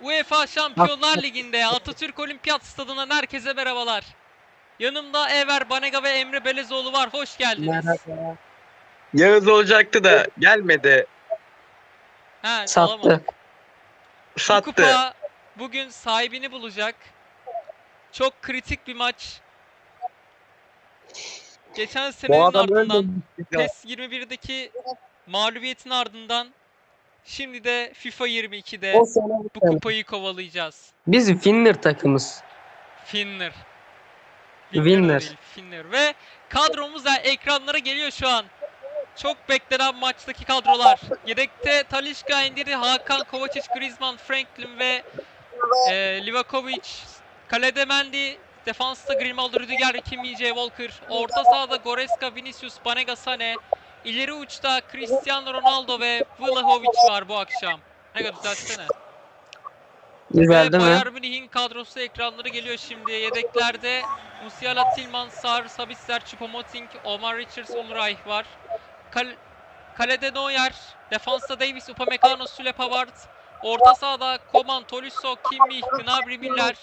UEFA Şampiyonlar Ligi'nde Atatürk Olimpiyat Stadı'ndan herkese merhabalar. Yanımda Ever Banega ve Emre Belezoğlu var. Hoş geldiniz. Merhaba. Yağız olacaktı da gelmedi. He, alamadık. Sattı. Bu Sattı. kupa bugün sahibini bulacak. Çok kritik bir maç. Geçen Bu senenin ardından öldü. PES 21'deki mağlubiyetin ardından şimdi de FIFA 22'de O sene bu kupayı kovalayacağız. Biz Finner takımız. Finner. Winner. değil, Finner. Ve kadromuz da ekranlara geliyor şu an. Çok beklenen maçtaki kadrolar. Yedekte Talisca, Endiri, Hakan, Kovacic, Griezmann, Franklin ve e, Livakovic. Kalede Mendy, defansta Grimaldo, Rüdiger, Kimi, J. Walker. Orta sahada Goreska, Vinicius, Banega, Sane. İleri uçta Cristiano Ronaldo ve Vlahovic var bu akşam. Ne kadar düzeltsene. Güzel Ve değil? Bayern Münih'in kadrosu ekranları geliyor şimdi. Yedeklerde Musiala, Tillman, Sar, Sabitzer, Choupo-Moting, Omar Richards, Ulreich var. Kal Kalede Neuer, defansta Davis, Upamecano, Süle Pavard. Orta sahada Koman, Tolisso, Kimmich, Gnabry, Miller.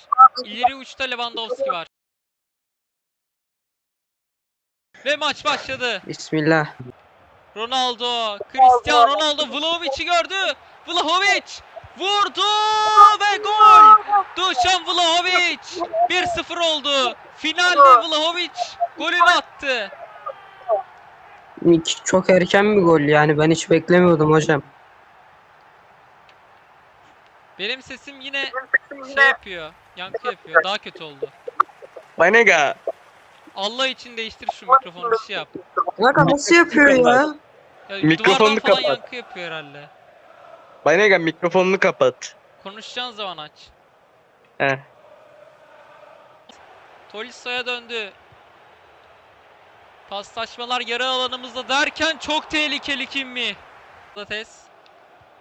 İleri uçta Lewandowski var. Ve maç başladı. Bismillah. Ronaldo, Cristiano Ronaldo Vlahovic'i gördü. Vlahovic vurdu ve gol. Dušan Vlahovic 1-0 oldu. Finalde Vlahovic golünü attı. İlk- Çok erken bir gol yani ben hiç beklemiyordum hocam. Benim sesim yine şey yapıyor, yankı yapıyor. Daha kötü oldu. Banega. Allah için değiştir şu mikrofonu bir şey yap. Kanka nasıl yapıyor ya? Ya, Mikrofonunu duvardan falan kapat. yankı yapıyor herhalde. Banega mikrofonunu kapat. Konuşacağın zaman aç. Heh. Tolisso'ya döndü. Paslaşmalar yarı alanımızda derken çok tehlikeli kim mi? Patates.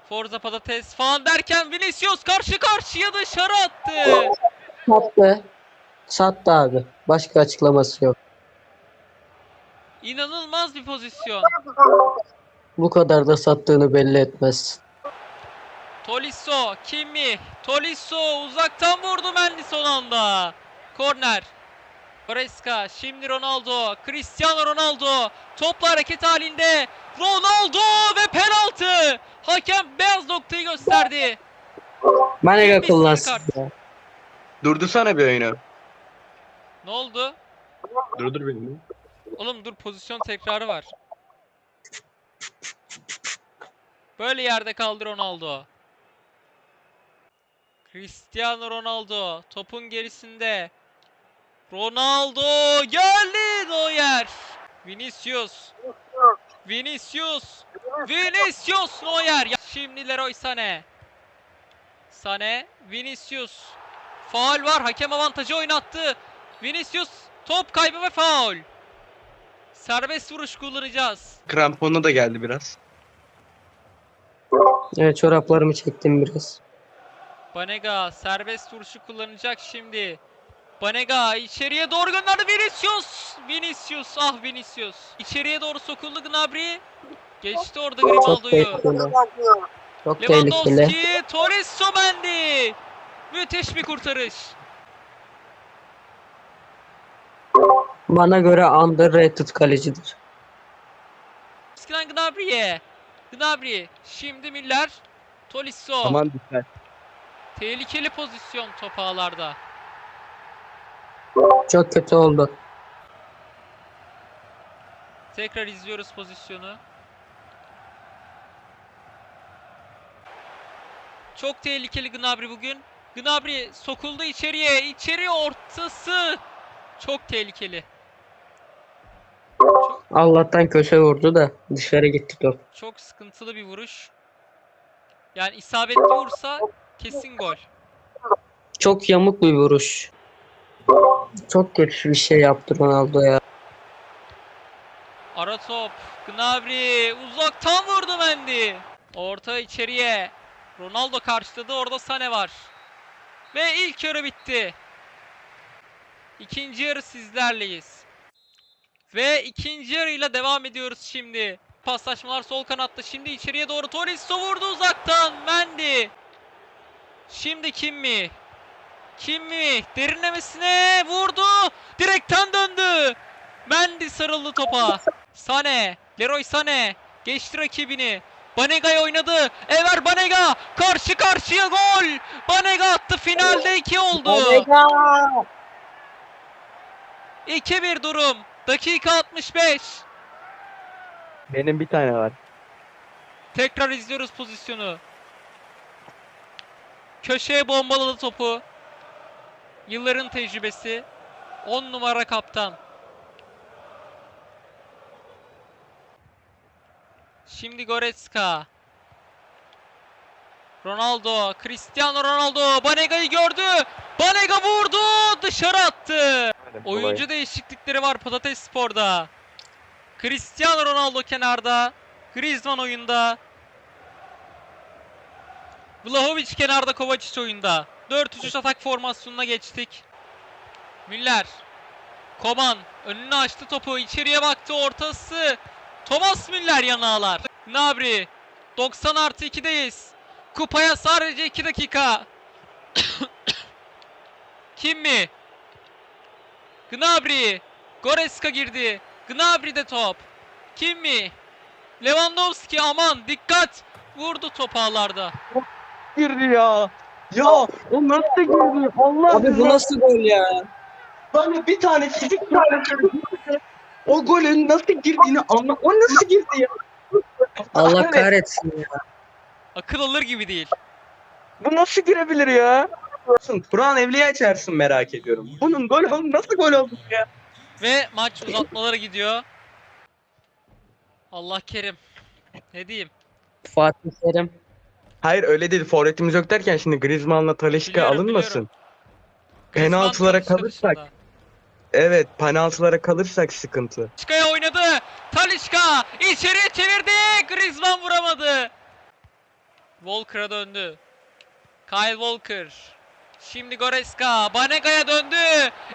Forza patates falan derken Vinicius karşı karşıya dışarı attı. Sattı. Sattı abi. Başka açıklaması yok. İnanılmaz bir pozisyon. Bu kadar da sattığını belli etmez. Tolisso, Kimi, Tolisso uzaktan vurdu Mendy son anda. Korner. Goreska, şimdi Ronaldo, Cristiano Ronaldo topla hareket halinde. Ronaldo ve penaltı. Hakem beyaz noktayı gösterdi. Manega Bir kullansın. sarı kart. ya. Durdursana bir oyunu. Ne oldu? Durdur beni. Oğlum dur pozisyon tekrarı var. Böyle yerde kaldı Ronaldo. Cristiano Ronaldo topun gerisinde. Ronaldo geldi Neuer. Vinicius. Vinicius. Vinicius Neuer. Şimdi Leroy Sané. Sané, Vinicius. Faul var. Hakem avantajı oynattı. Vinicius top kaybı ve faul. Serbest vuruş kullanacağız. Kramponu da geldi biraz. Evet çoraplarımı çektim biraz. Banega serbest vuruşu kullanacak şimdi. Banega içeriye doğru gönderdi Vinicius. Vinicius ah Vinicius. İçeriye doğru sokuldu Gnabry. Geçti orada Çok Grimaldo'yu. tehlikeli. Çok tehlikeli. Lewandowski, Tolisso Mendy. Müthiş bir kurtarış. Bana göre underrated kalecidir. Eskiden Gnabry'e. Gnabry. Şimdi Miller. Tolisso. Aman dikkat. Tehlikeli pozisyon top ağlarda. Çok kötü oldu. Tekrar izliyoruz pozisyonu. Çok tehlikeli Gnabry bugün. Gnabry sokuldu içeriye. İçeri ortası. Çok tehlikeli. Allah'tan köşe vurdu da dışarı gitti top. Çok sıkıntılı bir vuruş. Yani isabetli vursa kesin gol. Çok yamuk bir vuruş. Çok kötü bir şey yaptı Ronaldo ya. Ara top. Gnabry uzaktan vurdu Mendy. Orta içeriye. Ronaldo karşıladı. Orada Sane var. Ve ilk yarı bitti. İkinci yarı sizlerleyiz. Ve ikinci yarıyla devam ediyoruz şimdi. Paslaşmalar sol kanatta. Şimdi içeriye doğru Tolisso vurdu uzaktan. Mendy. Şimdi kim mi? Kim mi? Derinlemesine vurdu. Direkten döndü. Mendy sarıldı topa. Sane. Leroy Sane. Geçti rakibini. Banega'ya oynadı. Ever Banega. Karşı karşıya gol. Banega attı. Finalde 2 oldu. Omega! 2-1 durum. Dakika 65. Benim bir tane var. Tekrar izliyoruz pozisyonu. Köşeye bombaladı topu. Yılların tecrübesi. 10 numara kaptan. Şimdi Goretzka. Ronaldo, Cristiano Ronaldo Banega'yı gördü. Banega vurdu, dışarı attı. Oyuncu değişiklikleri var Patates Spor'da. Cristiano Ronaldo kenarda. Griezmann oyunda. Vlahovic kenarda Kovacic oyunda. 4-3-3 atak formasyonuna geçtik. Müller. Koman önünü açtı topu. içeriye baktı ortası. Thomas Müller yanağlar. Gnabry. 90 artı 2'deyiz. Kupaya sadece 2 dakika. Kim mi? Gnabry. Goretzka girdi. Gnabry'de top. Kim mi? Lewandowski aman dikkat. Vurdu top ağlarda. girdi ya. Ya o nasıl girdi? Allah Abi bu nasıl gol ya? Bana bir tane fizik o golün nasıl girdiğini anla. O nasıl girdi ya? Allah kahretsin ya. Akıl alır gibi değil. Bu nasıl girebilir ya? Kur'an evliya açarsın merak ediyorum. Bunun gol oldu nasıl gol oldu ya? Ve maç uzatmalara gidiyor. Allah kerim. Ne diyeyim? Fatih Terim. Hayır öyle değil. Forvetimiz yok derken şimdi Griezmann'la Talisca Biliyorum, alınmasın. Penaltılara kalırsak evet penaltılara kalırsak sıkıntı. Talişka'ya oynadı. Talişka içeriye çevirdi. Griezmann vuramadı. Walker'a döndü. Kyle Walker. Şimdi Goretzka. Banega'ya döndü.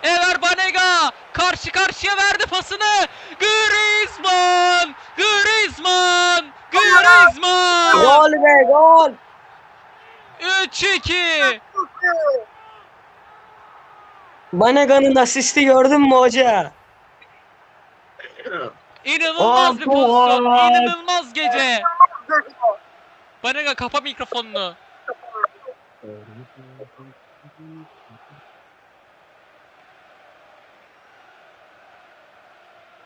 Ever Banega. Karşı karşıya verdi pasını. Griezmann. Griezmann. Griezmann. Gol be gol. 3-2. Banega'nın asisti gördün mü hoca? İnanılmaz bir pozisyon. Fuat. İnanılmaz gece. Banega kapa mikrofonunu.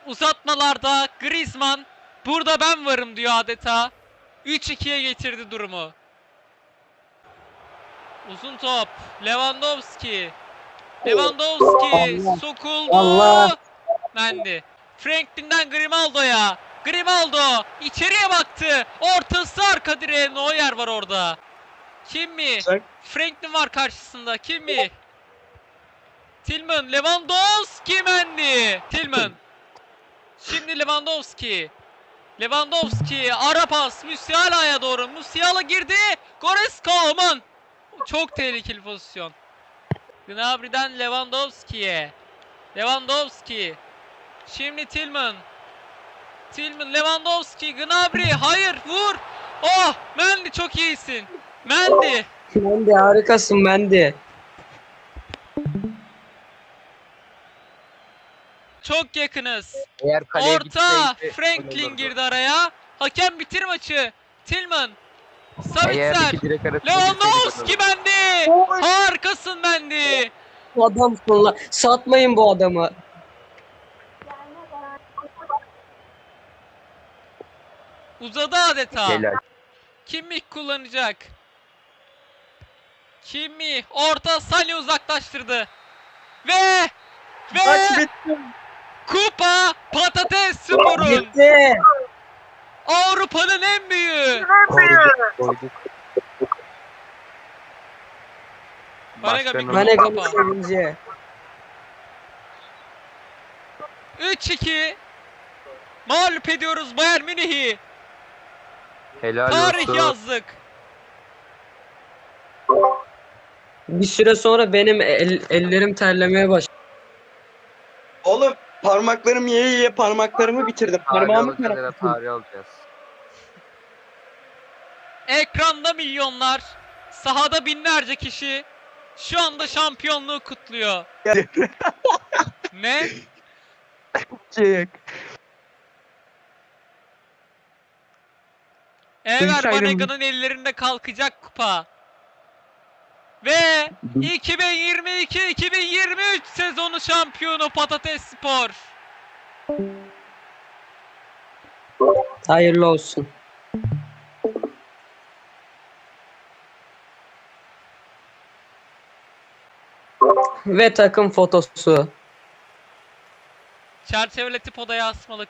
Uzatmalarda Griezmann burada ben varım diyor adeta. 3-2'ye getirdi durumu. Uzun top. Lewandowski. Lewandowski Allah. sokuldu. Allah. Mendy. Franklin'den Grimaldo'ya. Grimaldo içeriye baktı. Ortası arka direğe Neuer var orada. Kim mi? Franklin var karşısında. Kim mi? Tillman, Lewandowski Mendy. Tillman. Şimdi Lewandowski. Lewandowski ara pas Musiala'ya doğru. Musiala girdi. Goretzka aman. Çok tehlikeli pozisyon. Gnabry'den Lewandowski'ye. Lewandowski. Şimdi Tillman. Tillman, Lewandowski, Gnabry. Hayır, vur. Oh, Mendy çok iyisin. Mendy. Mendy harikasın Mendy. Çok yakınız. Eğer kaleye Orta. gitseydi Franklin girdi araya. Hakem bitir maçı. Tillman. Savitzer. arasında Lewandowski gitseydi Mendy. Harikasın Mendy. Bu adamsın la. Satmayın bu adamı. Uzadı adeta. Helal. Kimmih kullanacak. Kimmih orta Sani uzaklaştırdı. Ve ve Maç bitti. Kupa patates sporun Gitti. Avrupa'nın en büyüğü. Koyduk, koyduk. Banega bir Kupa. sevinci. 3-2 mağlup ediyoruz Bayern Münih'i. Helal Tarih olsun. yazdık. Bir süre sonra benim el- ellerim terlemeye başladı. Parmaklarım yiye yiye parmaklarımı bitirdim. Parmağımı karattım. tarih. Ekranda milyonlar, Sahada binlerce kişi şu anda şampiyonluğu kutluyor. ne? Ever Sunshine- Banega'nın ellerinde kalkacak kupa. Ve 2022-2023 sezonu şampiyonu Patates Spor. Hayırlı olsun. Ve takım fotosu. Çerçeveletip odaya asmalık.